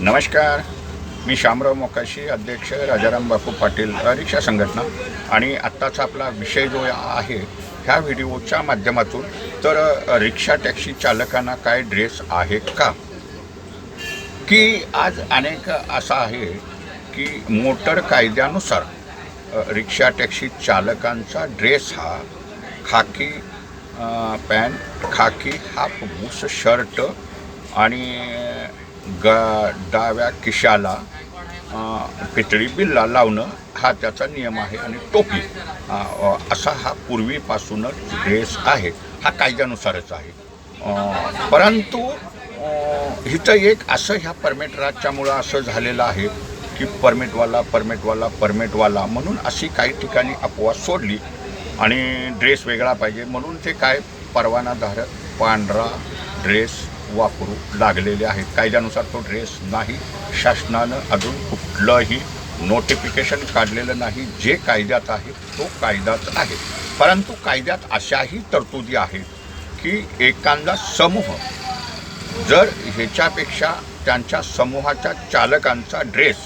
नमस्कार. मी शामराव मोकाशी अध्यक्ष राजाराम बापू पाटील रिक्षा संघटना. आणि आत्ताचा आपला विषय जो आहे ह्या व्हिडिओच्या माध्यमातून तर रिक्षा टॅक्सी चालकांना काय ड्रेस आहे का? की आज अनेक असं आहे की मोटर कायद्यानुसार रिक्षा टॅक्सी चालकांचा ड्रेस हा खाकी पॅन्ट खाकी हाफ बूस शर्ट आणि ग डाव्या खिशाला पितळी बिल्ला लावणं हा त्याचा नियम आहे आणि टोपी. असा हा पूर्वीपासूनच ड्रेस आहे. हा कायद्यानुसारच आहे. परंतु अ, इथं एक असं ह्या परमिट राजच्यामुळं असं झालेलं आहे की परमिटवाला परमिटवाला परमिटवाला म्हणून अशी काही ठिकाणी अपवाद सोडली आणि ड्रेस वेगळा पाहिजे म्हणून ते काय परवानाधारक पांढरा ड्रेस वापरू लागलेले आहेत. कायद्यानुसार तो ड्रेस नाही. शासनानं अजून कुठलंही नोटिफिकेशन काढलेलं नाही. जे कायद्यात आहे तो कायद्यात आहे. परंतु कायद्यात अशाही तरतुदी आहेत की एखादा समूह जर ह्याच्यापेक्षा त्यांच्या समूहाच्या चालकांचा ड्रेस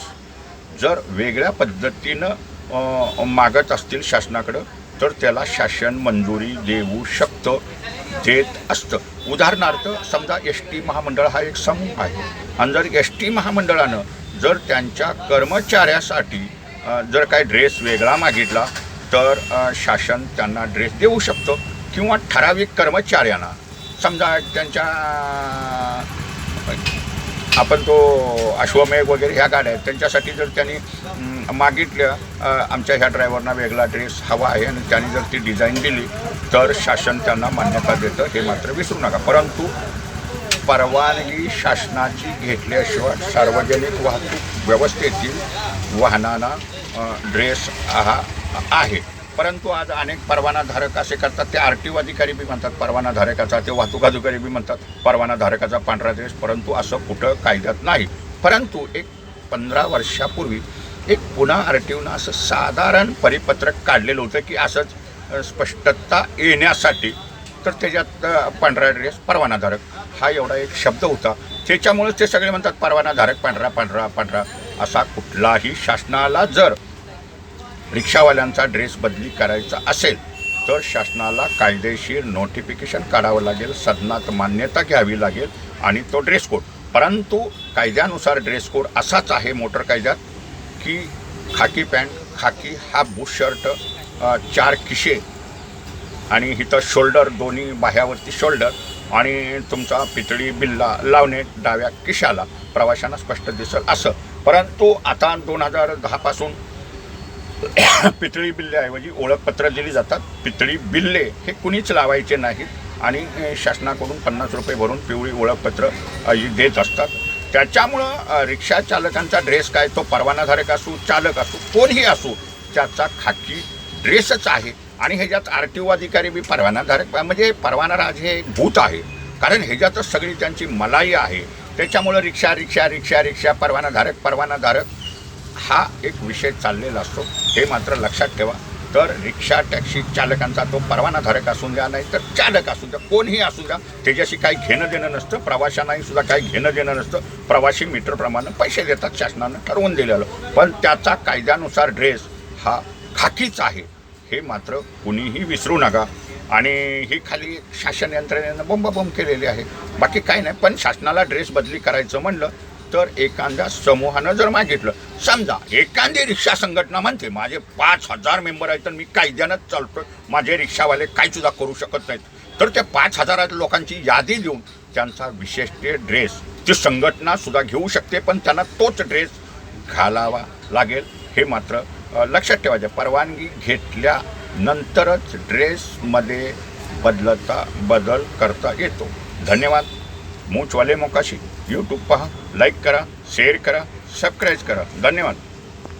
जर वेगळ्या पद्धतीनं मागत असतील शासनाकडं तर त्याला शासन मंजुरी देऊ शकतं देत असतं. उदाहरणार्थ समजा एस टी महामंडळ हा एक समूह आहे. आणि जर एस टी महामंडळानं जर त्यांच्या कर्मचाऱ्यासाठी जर काही ड्रेस वेगळा मागितला तर शासन त्यांना ड्रेस देऊ शकतं. किंवा ठराविक कर्मचाऱ्यांना समजा त्यांच्या आपण तो अश्वमेघ वगैरे ह्या गाड्या आहेत. त्यांच्यासाठी जर त्यांनी मागितलं मागितल्या आमच्या ह्या ड्रायव्हरना वेगळा ड्रेस हवा आहे आणि त्यांनी जर ती डिझाईन दिली तर शासन त्यांना मान्यता देतं हे मात्र विसरू नका. परंतु परवानगी शासनाची घेतल्याशिवाय सार्वजनिक वाहतूक व्यवस्थेतील वाहनांना ड्रेस हा आहे. परंतु आज अनेक परवानाधारक असे करतात. ते आर टी ओ अधिकारी बी म्हणतात परवानाधारकाचा ते वाहतूक अधिकारी बी म्हणतात परवानाधारकाचा पांढरा ड्रेस परंतु असं कुठं कायद्यात नाही. परंतु एक पंधरा वर्षापूर्वी एक पुन्हा आर टी ओनं असं साधारण परिपत्रक काढलेलं होतं की असंच स्पष्टता येण्यासाठी तर त्याच्यात पांढरा ड्रेस परवानाधारक हा एवढा एक शब्द होता. त्याच्यामुळेच ते सगळे म्हणतात परवानाधारक पांढरा पांढरा पांढरा असा कुठलाही शासनाला जर रिक्षावाल्यांचा ड्रेस बदली करायचा असेल तर शासनाला कायदेशीर नोटिफिकेशन काढावं लागेल सदनात मान्यता घ्यावी लागेल आणि तो ड्रेस कोड परंतु कायद्यानुसार ड्रेस कोड असाच आहे मोटर कायद्यात की खाकी पॅन्ट खाकी हाफ बूट शर्ट चार किशे आणि इथं शोल्डर दोन्ही बाह्यावरती शोल्डर आणि तुमचा पितळी बिल्ला लावणे डाव्या किशाला प्रवाशांना स्पष्ट दिसेल असं. परंतु आता दोन हजार दहापासून पितळी बिल्ल्याऐवजी ओळखपत्र दिली जातात. पितळी बिल्ले हे कुणीच लावायचे नाहीत आणि शासनाकडून पन्नास रुपये भरून पिवळी ओळखपत्र देत असतात. त्याच्यामुळं रिक्षा चालकांचा ड्रेस काय तो परवानाधारक असू चालक असू कोणीही असू त्याचा खाकी ड्रेसच आहे. आणि ह्याच्यात आर टी ओ अधिकारी बी परवानाधारक म्हणजे परवाना राज हे एक भूत आहे. कारण ह्याच्यातच सगळी त्यांची मलाई आहे. त्याच्यामुळं रिक्षा रिक्षा रिक्षा रिक्षा परवानाधारक परवानाधारक हा एक विषय चाललेला असतो. हे मात्र लक्षात ठेवा. तर रिक्षा टॅक्सी चालकांचा तो परवानाधारक असून द्या नाही तर चालक असू द्या कोणीही असू द्या त्याच्याशी काही घेणं देणं नसतं प्रवाशांनाही सुद्धा काही घेणं देणं नसतं. प्रवासी मीटरप्रमाणे पैसे देतात शासनानं ठरवून दिलेलं. पण त्याचा कायद्यानुसार ड्रेस हा खाकीच आहे. हे मात्र कुणीही विसरू नका. आणि ही खाली शासन यंत्रणेनं बोंबाबोंब केलेली आहे. बाकी काही नाही पण शासनाला ड्रेस बदली करायचं म्हणलं तर एखाद्या समूहानं जर मागितलं समजा एखादी रिक्षा संघटना म्हणते माझे पाच हजार मेंबर आहेत तर मी कायद्यानंच चालतो माझे रिक्षावाले काही सुद्धा करू शकत नाहीत. तर त्या पाच हजारात लोकांची यादी देऊन त्यांचा विशेष ते ड्रेस ती संघटना सुद्धा घेऊ शकते पण त्यांना तोच ड्रेस घालावा लागेल. हे मात्र लक्षात ठेवायचं. परवानगी घेतल्यानंतरच ड्रेसमध्ये बदलता बदल करता येतो. धन्यवाद. मूछवाले मोकाशी. यूट्यूब पहा लाईक करा शेअर करा सबस्क्राईब करा. धन्यवाद.